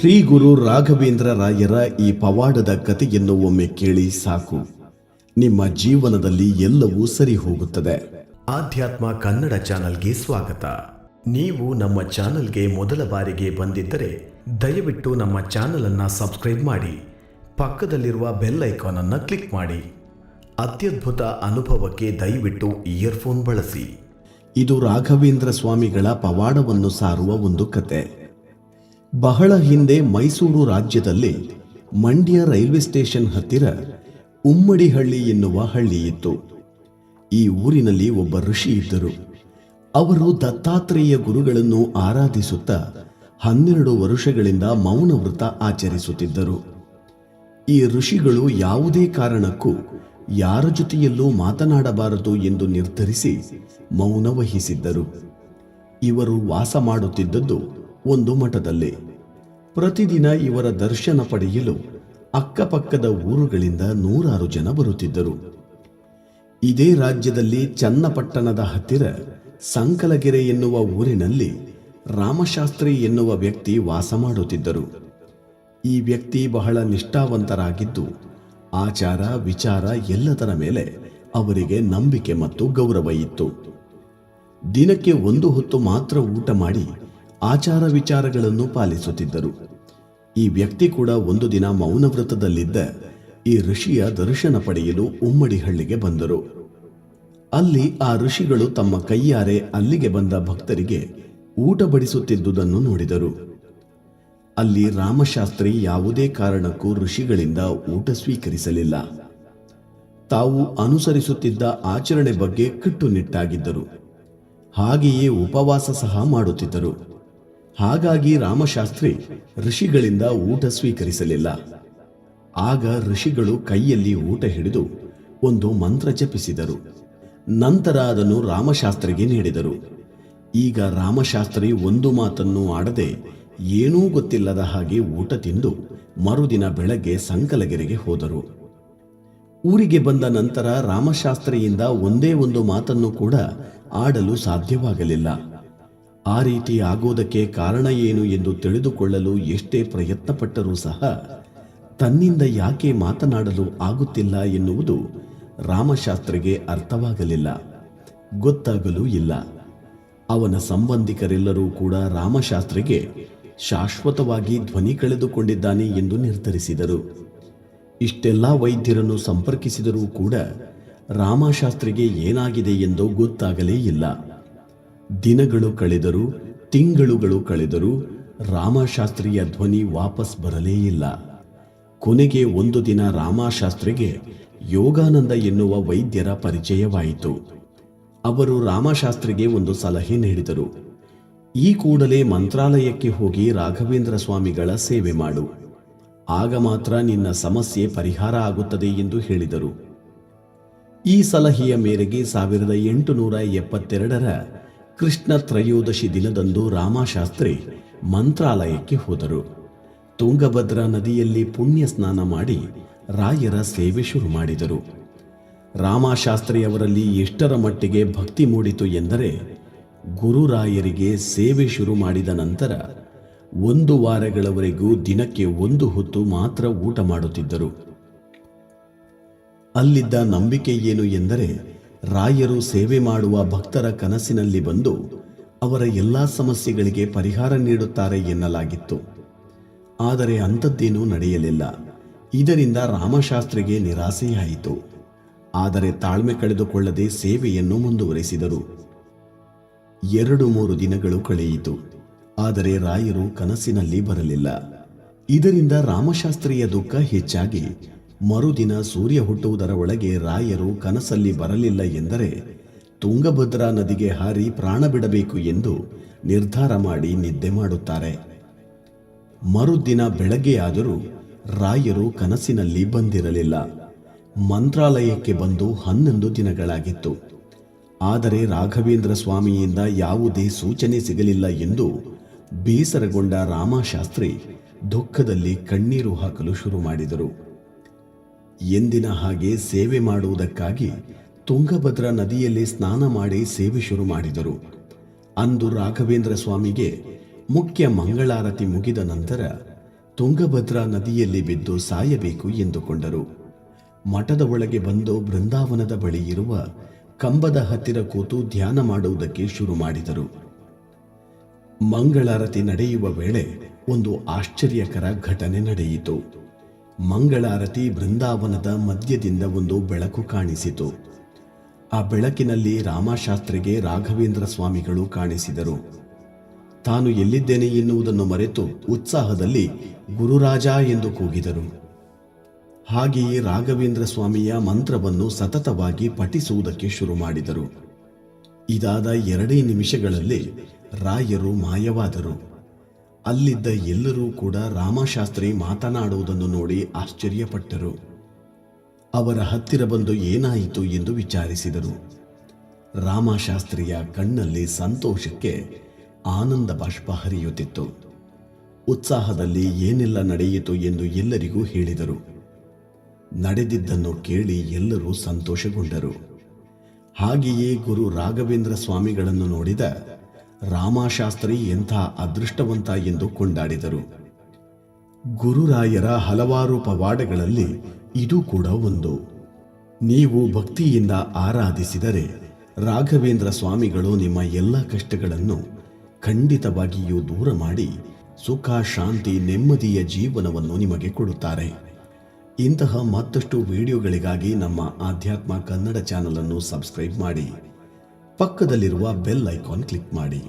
ಶ್ರೀ ಗುರು ರಾಘವೇಂದ್ರ ರಾಯರ ಈ ಪವಾಡದ ಕಥೆಯನ್ನು ಒಮ್ಮೆ ಕೇಳಿ ಸಾಕು. ನಿಮ್ಮ ಜೀವನದಲ್ಲಿ ಎಲ್ಲವೂ ಸರಿ ಹೋಗುತ್ತದೆ. ಆಧ್ಯಾತ್ಮ ಕನ್ನಡ ಚಾನಲ್ಗೆ ಸ್ವಾಗತ. ನೀವು ನಮ್ಮ ಚಾನಲ್ಗೆ ಮೊದಲ ಬಾರಿಗೆ ಬಂದಿದ್ದರೆ ದಯವಿಟ್ಟು ನಮ್ಮ ಚಾನಲ್ ಅನ್ನ ಸಬ್ಸ್ಕ್ರೈಬ್ ಮಾಡಿ ಪಕ್ಕದಲ್ಲಿರುವ ಬೆಲ್ ಐಕಾನ್ ಅನ್ನ ಕ್ಲಿಕ್ ಮಾಡಿ. ಅತ್ಯದ್ಭುತ ಅನುಭವಕ್ಕೆ ದಯವಿಟ್ಟು ಇಯರ್ಫೋನ್ ಬಳಸಿ. ಇದು ರಾಘವೇಂದ್ರ ಸ್ವಾಮಿಗಳ ಪವಾಡವನ್ನು ಸಾರುವ ಒಂದು ಕತೆ. ಬಹಳ ಹಿಂದೆ ಮೈಸೂರು ರಾಜ್ಯದಲ್ಲಿ ಮಂಡ್ಯ ರೈಲ್ವೆ ಸ್ಟೇಷನ್ ಹತ್ತಿರ ಉಮ್ಮಡಿಹಳ್ಳಿ ಎನ್ನುವ ಹಳ್ಳಿ ಇತ್ತು. ಈ ಊರಿನಲ್ಲಿ ಒಬ್ಬ ಋಷಿ ಇದ್ದರು. ಅವರು ದತ್ತಾತ್ರೇಯ ಗುರುಗಳನ್ನು ಆರಾಧಿಸುತ್ತಾ ಹನ್ನೆರಡು ವರುಷಗಳಿಂದ ಮೌನ ವ್ರತ ಆಚರಿಸುತ್ತಿದ್ದರು. ಈ ಋಷಿಗಳು ಯಾವುದೇ ಕಾರಣಕ್ಕೂ ಯಾರ ಜೊತೆಯಲ್ಲೂ ಮಾತನಾಡಬಾರದು ಎಂದು ನಿರ್ಧರಿಸಿ ಮೌನ ವಹಿಸಿದ್ದರು ಇವರು ವಾಸ ಮಾಡುತ್ತಿದ್ದದ್ದು ಒಂದು ಮಠದಲ್ಲಿ. ಪ್ರತಿದಿನ ಇವರ ದರ್ಶನ ಪಡೆಯಲು ಅಕ್ಕಪಕ್ಕದ ಊರುಗಳಿಂದ ನೂರಾರು ಜನ ಬರುತ್ತಿದ್ದರು. ಇದೇ ರಾಜ್ಯದಲ್ಲಿ ಚನ್ನಪಟ್ಟಣದ ಹತ್ತಿರ ಸಂಕಲಗೆರೆ ಎನ್ನುವ ಊರಿನಲ್ಲಿ ರಾಮಶಾಸ್ತ್ರಿ ಎನ್ನುವ ವ್ಯಕ್ತಿ ವಾಸ ಮಾಡುತ್ತಿದ್ದರು. ಈ ವ್ಯಕ್ತಿ ಬಹಳ ನಿಷ್ಠಾವಂತರಾಗಿದ್ದು, ಆಚಾರ, ವಿಚಾರ ಎಲ್ಲದರ ಮೇಲೆ ಅವರಿಗೆ ನಂಬಿಕೆ ಮತ್ತು ಗೌರವ ಇತ್ತು. ದಿನಕ್ಕೆ ಒಂದು ಹೊತ್ತು ಮಾತ್ರ ಊಟ ಮಾಡಿ ಆಚಾರ ವಿಚಾರಗಳನ್ನು ಪಾಲಿಸುತ್ತಿದ್ದರು. ಈ ವ್ಯಕ್ತಿ ಕೂಡ ಒಂದು ದಿನ ಮೌನ ವ್ರತದಲ್ಲಿದ್ದ ಈ ಋಷಿಯ ದರ್ಶನ ಪಡೆಯಲು ಉಮ್ಮಡಿಹಳ್ಳಿಗೆ ಬಂದರು. ಅಲ್ಲಿ ಆ ಋಷಿಗಳು ತಮ್ಮ ಕೈಯಾರೆ ಅಲ್ಲಿಗೆ ಬಂದ ಭಕ್ತರಿಗೆ ಊಟ ಬಡಿಸುತ್ತಿದ್ದುದನ್ನು ನೋಡಿದರು. ಅಲ್ಲಿ ರಾಮಶಾಸ್ತ್ರಿ ಯಾವುದೇ ಕಾರಣಕ್ಕೂ ಋಷಿಗಳಿಂದ ಊಟ ಸ್ವೀಕರಿಸಲಿಲ್ಲ. ತಾವು ಅನುಸರಿಸುತ್ತಿದ್ದ ಆಚರಣೆ ಬಗ್ಗೆ ಕಟ್ಟುನಿಟ್ಟಾಗಿದ್ದರು. ಹಾಗೆಯೇ ಉಪವಾಸ ಸಹ ಮಾಡುತ್ತಿದ್ದರು. ಹಾಗಾಗಿ ರಾಮಶಾಸ್ತ್ರಿ ಋಷಿಗಳಿಂದ ಊಟ ಸ್ವೀಕರಿಸಲಿಲ್ಲ. ಆಗ ಋಷಿಗಳು ಕೈಯಲ್ಲಿ ಊಟ ಹಿಡಿದು ಒಂದು ಮಂತ್ರ ಜಪಿಸಿದರು. ನಂತರ ಅದನ್ನು ರಾಮಶಾಸ್ತ್ರಿಗೆ ನೀಡಿದರು. ಈಗ ರಾಮಶಾಸ್ತ್ರಿ ಒಂದು ಮಾತನ್ನು ಆಡದೆ ಏನೂ ಗೊತ್ತಿಲ್ಲದ ಹಾಗೆ ಊಟ ತಿಂದು ಮರುದಿನ ಬೆಳಗ್ಗೆ ಸಂಕಲಗೆರೆಗೆ ಹೋದರು. ಊರಿಗೆ ಬಂದ ನಂತರ ರಾಮಶಾಸ್ತ್ರಿಯಿಂದ ಒಂದೇ ಒಂದು ಮಾತನ್ನು ಕೂಡ ಆಡಲು ಸಾಧ್ಯವಾಗಲಿಲ್ಲ. ಆ ರೀತಿ ಆಗೋದಕ್ಕೆ ಕಾರಣ ಏನು ಎಂದು ತಿಳಿದುಕೊಳ್ಳಲು ಎಷ್ಟೇ ಪ್ರಯತ್ನಪಟ್ಟರೂ ಸಹ ತನ್ನಿಂದ ಯಾಕೆ ಮಾತನಾಡಲು ಆಗುತ್ತಿಲ್ಲ ಎನ್ನುವುದು ರಾಮಶಾಸ್ತ್ರಿಗೆ ಅರ್ಥವಾಗಲಿಲ್ಲ. ಗೊತ್ತಾಗಲೂ ಇಲ್ಲ. ಅವನ ಸಂಬಂಧಿಕರೆಲ್ಲರೂ ಕೂಡ ರಾಮಶಾಸ್ತ್ರಿಗೆ ಶಾಶ್ವತವಾಗಿ ಧ್ವನಿ ಕಳೆದುಕೊಂಡಿದ್ದಾನೆ ಎಂದು ನಿರ್ಧರಿಸಿದರು. ಇಷ್ಟೆಲ್ಲ ವೈದ್ಯರನ್ನು ಸಂಪರ್ಕಿಸಿದರೂ ಕೂಡ ರಾಮಶಾಸ್ತ್ರಿಗೆ ಏನಾಗಿದೆ ಎಂದು ಗೊತ್ತಾಗಲೇ ಇಲ್ಲ. ದಿನಗಳು ಕಳೆದರು, ತಿಂಗಳುಗಳು ಕಳೆದರೂ ರಾಮಶಾಸ್ತ್ರಿಯ ಧ್ವನಿ ವಾಪಸ್ ಬರಲೇ ಇಲ್ಲ. ಕೊನೆಗೆ ಒಂದು ದಿನ ರಾಮಶಾಸ್ತ್ರಿಗೆ ಯೋಗಾನಂದ ಎನ್ನುವ ವೈದ್ಯರ ಪರಿಚಯವಾಯಿತು. ಅವರು ರಾಮಶಾಸ್ತ್ರಿಗೆ ಒಂದು ಸಲಹೆ ನೀಡಿದರು. ಈ ಕೂಡಲೇ ಮಂತ್ರಾಲಯಕ್ಕೆ ಹೋಗಿ ರಾಘವೇಂದ್ರ ಸ್ವಾಮಿಗಳ ಸೇವೆ ಮಾಡು. ಆಗ ಮಾತ್ರ ನಿನ್ನ ಸಮಸ್ಯೆ ಪರಿಹಾರ ಆಗುತ್ತದೆ ಎಂದು ಹೇಳಿದರು. ಈ ಸಲಹೆಯ ಮೇರೆಗೆ ಸಾವಿರದ ಎಂಟುನೂರ ಎಪ್ಪತ್ತೆರಡರ ಕೃಷ್ಣ ತ್ರಯೋದಶಿ ದಿನದಂದು ರಾಮಶಾಸ್ತ್ರಿ ಮಂತ್ರಾಲಯಕ್ಕೆ ಹೋದರು. ತುಂಗಭದ್ರಾ ನದಿಯಲ್ಲಿ ಪುಣ್ಯ ಸ್ನಾನ ಮಾಡಿ ರಾಯರ ಸೇವೆ ಶುರು ಮಾಡಿದರು. ರಾಮಶಾಸ್ತ್ರಿಯವರಲ್ಲಿ ಎಷ್ಟರ ಮಟ್ಟಿಗೆ ಭಕ್ತಿ ಮೂಡಿತು ಎಂದರೆ ಗುರುರಾಯರಿಗೆ ಸೇವೆ ಶುರು ಮಾಡಿದ ನಂತರ ಒಂದು ವಾರಗಳವರೆಗೂ ದಿನಕ್ಕೆ ಒಂದು ಹೊತ್ತು ಮಾತ್ರ ಊಟ ಮಾಡುತ್ತಿದ್ದರು. ಅಲ್ಲಿದ್ದ ನಂಬಿಕೆ ಏನು ಎಂದರೆ ರಾಯರು ಸೇವೆ ಮಾಡುವ ಭಕ್ತರ ಕನಸಿನಲ್ಲಿ ಬಂದು ಅವರ ಎಲ್ಲ ಸಮಸ್ಯೆಗಳಿಗೆ ಪರಿಹಾರ ನೀಡುತ್ತಾರೆ ಎನ್ನಲಾಗಿತ್ತು. ಆದರೆ ಅಂಥದ್ದೇನೂ ನಡೆಯಲಿಲ್ಲ. ಇದರಿಂದ ರಾಮಶಾಸ್ತ್ರಿಗೆ ನಿರಾಸೆಯಾಯಿತು. ಆದರೆ ತಾಳ್ಮೆ ಕಳೆದುಕೊಳ್ಳದೆ ಸೇವೆಯನ್ನು ಮುಂದುವರೆಸಿದರು. ಎರಡು ಮೂರು ದಿನಗಳು ಕಳೆಯಿತು. ಆದರೆ ರಾಯರು ಕನಸಿನಲ್ಲಿ ಬರಲಿಲ್ಲ. ಇದರಿಂದ ರಾಮಶಾಸ್ತ್ರಿಯ ದುಃಖ ಹೆಚ್ಚಾಗಿ ಮರುದಿನ ಸೂರ್ಯ ಹುಟ್ಟುವುದರ ಒಳಗೆ ರಾಯರು ಕನಸಲ್ಲಿ ಬರಲಿಲ್ಲ ಎಂದರೆ ತುಂಗಭದ್ರಾ ನದಿಗೆ ಹಾರಿ ಪ್ರಾಣ ಬಿಡಬೇಕು ಎಂದು ನಿರ್ಧಾರ ಮಾಡಿ ನಿದ್ದೆ ಮಾಡುತ್ತಾರೆ. ಮರುದಿನ ಬೆಳಗ್ಗೆಯಾದರೂ ರಾಯರು ಕನಸಿನಲ್ಲಿ ಬಂದಿರಲಿಲ್ಲ. ಮಂತ್ರಾಲಯಕ್ಕೆ ಬಂದು ಹನ್ನೊಂದು ದಿನಗಳಾಗಿತ್ತು. ಆದರೆ ರಾಘವೇಂದ್ರ ಸ್ವಾಮಿಯಿಂದ ಯಾವುದೇ ಸೂಚನೆ ಸಿಗಲಿಲ್ಲ ಎಂದು ಬೇಸರಗೊಂಡ ರಾಮಶಾಸ್ತ್ರಿ ದುಃಖದಲ್ಲಿ ಕಣ್ಣೀರು ಹಾಕಲು ಶುರು ಮಾಡಿದರು. ಎಂದಿನ ಹಾಗೆ ಸೇವೆ ಮಾಡುವುದಕ್ಕಾಗಿ ತುಂಗಭದ್ರಾ ನದಿಯಲ್ಲಿ ಸ್ನಾನ ಮಾಡಿ ಸೇವೆ ಶುರು ಮಾಡಿದರು. ಅಂದು ರಾಘವೇಂದ್ರ ಸ್ವಾಮಿಗೆ ಮುಖ್ಯ ಮಂಗಳಾರತಿ ಮುಗಿದ ನಂತರ ತುಂಗಭದ್ರಾ ನದಿಯಲ್ಲಿ ಬಿದ್ದು ಸಾಯಬೇಕು ಎಂದುಕೊಂಡರು. ಮಠದ ಒಳಗೆ ಬಂದು ಬೃಂದಾವನದ ಬಳಿ ಇರುವ ಕಂಬದ ಹತ್ತಿರ ಕೂತು ಧ್ಯಾನ ಮಾಡುವುದಕ್ಕೆ ಶುರು ಮಾಡಿದರು. ಮಂಗಳಾರತಿ ನಡೆಯುವ ವೇಳೆ ಒಂದು ಆಶ್ಚರ್ಯಕರ ಘಟನೆ ನಡೆಯಿತು. ಮಂಗಳಾರತಿ ಬೃಂದಾವನದ ಮಧ್ಯದಿಂದ ಒಂದು ಬೆಳಕು ಕಾಣಿಸಿತು. ಆ ಬೆಳಕಿನಲ್ಲಿ ರಾಮಶಾಸ್ತ್ರಿಗೆ ರಾಘವೇಂದ್ರ ಸ್ವಾಮಿಗಳು ಕಾಣಿಸಿದರು. ತಾನು ಎಲ್ಲಿದ್ದೇನೆ ಎನ್ನುವುದನ್ನು ಮರೆತು ಉತ್ಸಾಹದಲ್ಲಿ ಗುರುರಾಜ ಎಂದು ಕೂಗಿದರು. ಹಾಗೆಯೇ ರಾಘವೇಂದ್ರ ಸ್ವಾಮಿಯ ಮಂತ್ರವನ್ನು ಸತತವಾಗಿ ಪಠಿಸುವುದಕ್ಕೆ ಶುರು ಮಾಡಿದರು. ಇದಾದ ಎರಡೇ ನಿಮಿಷಗಳಲ್ಲಿ ರಾಯರು ಮಾಯವಾದರು. ಅಲ್ಲಿದ್ದ ಎಲ್ಲರೂ ಕೂಡ ರಾಮಶಾಸ್ತ್ರಿ ಮಾತನಾಡುವುದನ್ನು ನೋಡಿ ಆಶ್ಚರ್ಯಪಟ್ಟರು. ಅವರ ಹತ್ತಿರ ಬಂದು ಏನಾಯಿತು ಎಂದು ವಿಚಾರಿಸಿದರು. ರಾಮಶಾಸ್ತ್ರಿಯ ಕಣ್ಣಲ್ಲಿ ಸಂತೋಷಕ್ಕೆ ಆನಂದ ಬಾಷ್ಪ ಹರಿಯುತ್ತಿತ್ತು. ಉತ್ಸಾಹದಲ್ಲಿ ಏನೆಲ್ಲ ನಡೆಯಿತು ಎಂದು ಎಲ್ಲರಿಗೂ ಹೇಳಿದರು. ನಡೆದಿದ್ದನ್ನು ಕೇಳಿ ಎಲ್ಲರೂ ಸಂತೋಷಗೊಂಡರು. ಹಾಗೆಯೇ ಗುರು ರಾಘವೇಂದ್ರ ಸ್ವಾಮಿಗಳನ್ನು ನೋಡಿದ ರಾಮಶಾಸ್ತ್ರಿ ಎಂಥ ಅದೃಷ್ಟವಂತ ಎಂದು ಕೊಂಡಾಡಿದರು. ಗುರುರಾಯರ ಹಲವಾರು ಪವಾಡಗಳಲ್ಲಿ ಇದು ಕೂಡ ಒಂದು. ನೀವು ಭಕ್ತಿಯಿಂದ ಆರಾಧಿಸಿದರೆ ರಾಘವೇಂದ್ರ ಸ್ವಾಮಿಗಳು ನಿಮ್ಮ ಎಲ್ಲ ಕಷ್ಟಗಳನ್ನು ಖಂಡಿತವಾಗಿಯೂ ದೂರ ಮಾಡಿ ಸುಖ, ಶಾಂತಿ, ನೆಮ್ಮದಿಯ ಜೀವನವನ್ನು ನಿಮಗೆ ಕೊಡುತ್ತಾರೆ. ಇಂತಹ ಮತ್ತಷ್ಟು ವಿಡಿಯೋಗಳಿಗಾಗಿ ನಮ್ಮ ಆಧ್ಯಾತ್ಮ ಕನ್ನಡ ಚಾನಲನ್ನು ಸಬ್ಸ್ಕ್ರೈಬ್ ಮಾಡಿ. ಪಕ್ಕದಲ್ಲಿರುವ ಬೆಲ್ ಐಕಾನ್ ಕ್ಲಿಕ್ ಮಾಡಿ.